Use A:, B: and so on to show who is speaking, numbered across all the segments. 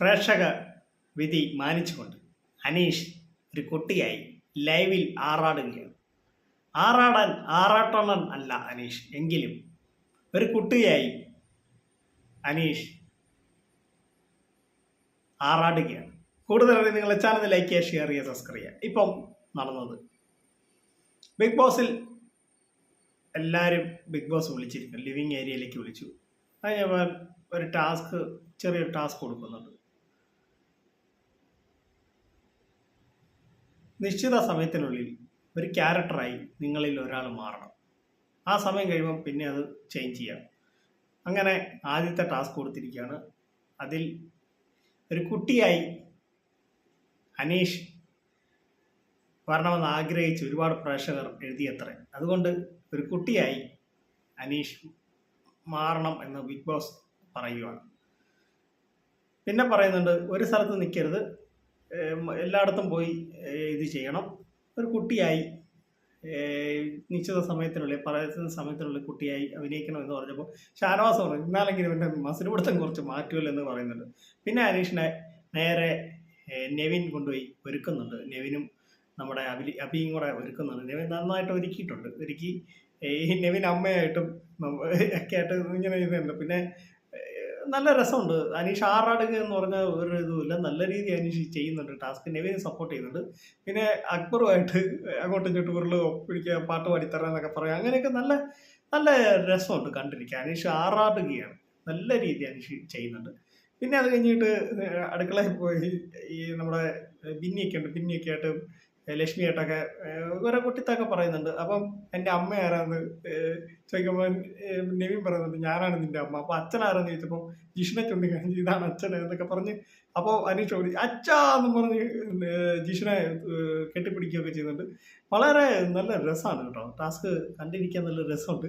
A: പ്രേക്ഷക വിധി മാനിച്ചുകൊണ്ട് അനീഷ് ഒരു കുട്ടിയായി ലൈവിൽ ആറാടുകയാണ്. ആറാടാൻ ആറാട്ടണ്ണൻ അല്ല അനീഷ് എങ്കിലും ഒരു കുട്ടിയായി അനീഷ് ആറാടുകയാണ്. കൂടുതൽ നിങ്ങളുടെ ചാനൽ ലൈക്ക് ചെയ്യുക ഷെയർ ചെയ്യുക സബ്സ്ക്രൈബ് ചെയ്യുക. ഇപ്പം നടന്നത് ബിഗ് ബോസിൽ എല്ലാവരും ബിഗ് ബോസ് വിളിച്ചിരിക്കും ലിവിങ് ഏരിയയിലേക്ക് വിളിച്ചു. അതിന് ഒരു ടാസ്ക് ചെറിയൊരു ടാസ്ക് കൊടുക്കുന്നുണ്ട്. നിശ്ചിത സമയത്തിനുള്ളിൽ ഒരു ക്യാരക്ടറായി നിങ്ങളിൽ ഒരാൾ മാറണം. ആ സമയം കഴിയുമ്പോൾ പിന്നെ അത് ചേഞ്ച് ചെയ്യാം. അങ്ങനെ ആദ്യത്തെ ടാസ്ക് കൊടുത്തിരിക്കുകയാണ്. അതിൽ ഒരു കുട്ടിയായി അനീഷ് വരണമെന്ന് ആഗ്രഹിച്ച് ഒരുപാട് പ്രേക്ഷകർ എഴുതിയത്രേ. അതുകൊണ്ട് ഒരു കുട്ടിയായി അനീഷ് മാറണം എന്ന് ബിഗ് ബോസ് പറയുകയാണ് പിന്നെ പറയുന്നുണ്ട് ഒരു സ്ഥലത്ത് നിൽക്കരുത്. എല്ലായിടത്തും പോയി ഇത് ചെയ്യണം. ഒരു കുട്ടിയായി നിശ്ചിത സമയത്തിനുള്ളിൽ പറയുന്ന സമയത്തിനുള്ളിൽ കുട്ടിയായി അഭിനയിക്കണം എന്ന് പറഞ്ഞപ്പോൾ ഷാനവാസ് പറഞ്ഞു എന്നാലെങ്കിലും എന്റെ മസിൽ പിടുത്തം കുറച്ച് മാറ്റുമല്ലോ എന്ന് പറയുന്നുണ്ട്. പിന്നെ അനീഷിനെ നേരെ നെവിൻ കൊണ്ടുപോയി ഒരുക്കുന്നുണ്ട്. നെവിനും നമ്മുടെ അഭി അഭിയും കൂടെ ഒരുക്കുന്നുണ്ട്. നെവിൻ നന്നായിട്ട് ഒരുക്കിയിട്ടുണ്ട്. ഒരുക്കി ഈ നെവിൻ അമ്മയായിട്ടും ഒക്കെ ആയിട്ട് ഇങ്ങനെ ഇതുണ്ട് പിന്നെ നല്ല രസമുണ്ട്. അനീഷ് ആറാടുക എന്ന് പറഞ്ഞ ഒരു ഇതുമില്ല. നല്ല രീതി അനീഷ് ചെയ്യുന്നുണ്ട്. ടാസ്ക് നെവിനെ സപ്പോർട്ട് ചെയ്യുന്നുണ്ട്. പിന്നെ അക്ബറുമായിട്ട് അങ്ങോട്ടും ഇങ്ങോട്ടും ഉരുൾ പിടിക്കുക പാട്ട് പാടിത്തരാം എന്നൊക്കെ പറയാം. അങ്ങനെയൊക്കെ നല്ല നല്ല രസമുണ്ട് കണ്ടിരിക്കുക അനീഷ് ആറാടുകയാണ്. നല്ല രീതി അനീഷ് ചെയ്യുന്നുണ്ട്. പിന്നെ അത് കഴിഞ്ഞിട്ട് അടുക്കളയിൽ പോയി ഈ നമ്മുടെ ബിന്നിയൊക്കെ ഉണ്ട്. ബിന്നിയൊക്കെ ആയിട്ട് ലക്ഷ്മിയായിട്ടൊക്കെ ഓരോ കുട്ടിത്തൊക്കെ പറയുന്നുണ്ട്. അപ്പം എന്റെ അമ്മ ആരാന്ന് ചോദിക്കുമ്പോൾ നിവിൻ പറയുന്നുണ്ട് ഞാനാണ് നിന്റെ അമ്മ. അപ്പൊ അച്ഛനാരെന്ന് ചോദിച്ചപ്പോൾ ജിഷ്ണ ചുണ്ടി കാണിച്ച് ഇതാണ് അച്ഛൻ എന്നൊക്കെ പറഞ്ഞ് അപ്പോൾ അനീഷ് ഓടി അച്ഛാ എന്ന് പറഞ്ഞ് ജിഷ്ണെ കെട്ടിപ്പിടിക്കുകയൊക്കെ ചെയ്യുന്നുണ്ട്. വളരെ നല്ല രസമാണ് കേട്ടോ. ടാസ്ക് കണ്ടിരിക്കാൻ നല്ല രസമുണ്ട്.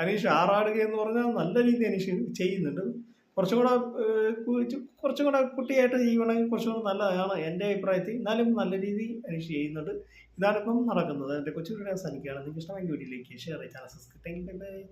A: അനീഷ് ആറാടുക എന്ന് പറഞ്ഞാൽ നല്ല രീതിയിൽ അനീഷ് ചെയ്യുന്നുണ്ട്. കുറച്ചും കൂടെ കുറച്ചും കൂടെ കുട്ടിയായിട്ട് ചെയ്യുവാണെങ്കിൽ കുറച്ചും കൂടെ നല്ലതാണ് എന്റെ അഭിപ്രായത്തിൽ. എന്നാലും നല്ല രീതിയിൽ അനീഷ് ചെയ്യുന്നുണ്ട്. ഇതാണ് ഇപ്പം നടക്കുന്നത്. എന്റെ കൊച്ചു വീഡിയോ അവസാനിക്കുകയാണ് നിങ്ങൾക്ക് ഇഷ്ടമെങ്കിൽ വീഡിയോയിലേക്ക് ഷെയർ ചെയ്യാൻ സബ്സ്ക്രൈബ് താങ്ക് യു